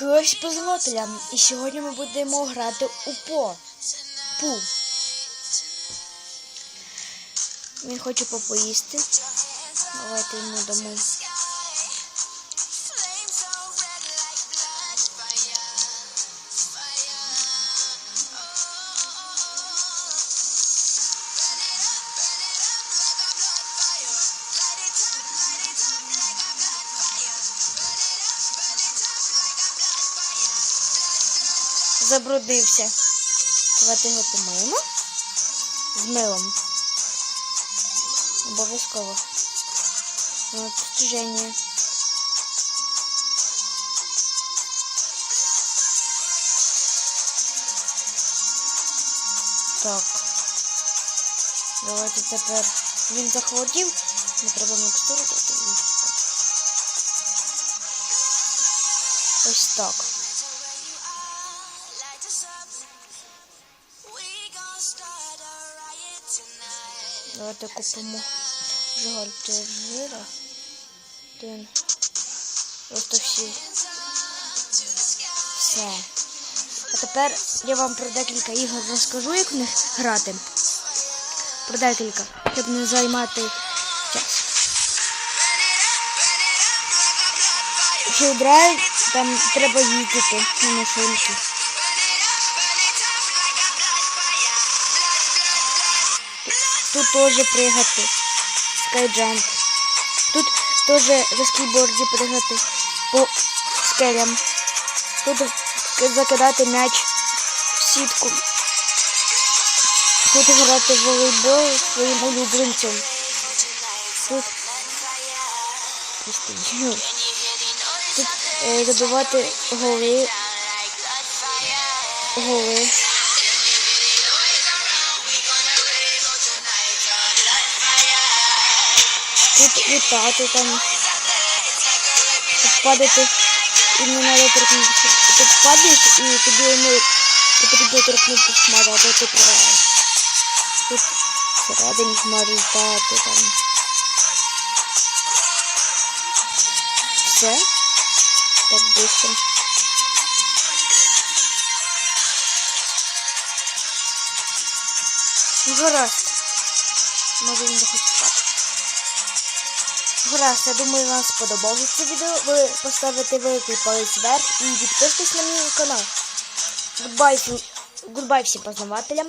Хлопці позволителям. І сьогодні ми будемо грати у по. Пу. Він хоче попоїсти. Давайте йому дамо. Забрудився. Давайте його помиємо. З милом. Обов'язково. Ну, Так. Давайте тепер він захворів. Не треба мікстуру дати. Ось так. Давайте купимо жгальте жира. Один. Всі. Все. А тепер я вам про декілька ігор розкажу, як в них грати. Про декілька, щоб не займати час. Що драйв, там треба їздити на машинці. Тут тоже прыгати. Скайджамп. Тут тоже за скейборді прыгати по скелям. Тут закидати м'яч в сітку. Тут грати в волейбол своїм улюбленцем. Тут Тут е, забивати голи. Голи. Тут літати там. Тут падати і не треба торкнутися. Тут падаєш і тобі не потрібно торкнутися шмата, а то ти програєш. Тут всередині можеш літати там. Все. Так быстро. Ну, гаразд. Може він захоче спати. Гаразд, я думаю, вам сподобалося це відео. Ви поставите великий палець вверх і підпишитесь на мій канал. Гудбай, всім- познавателям.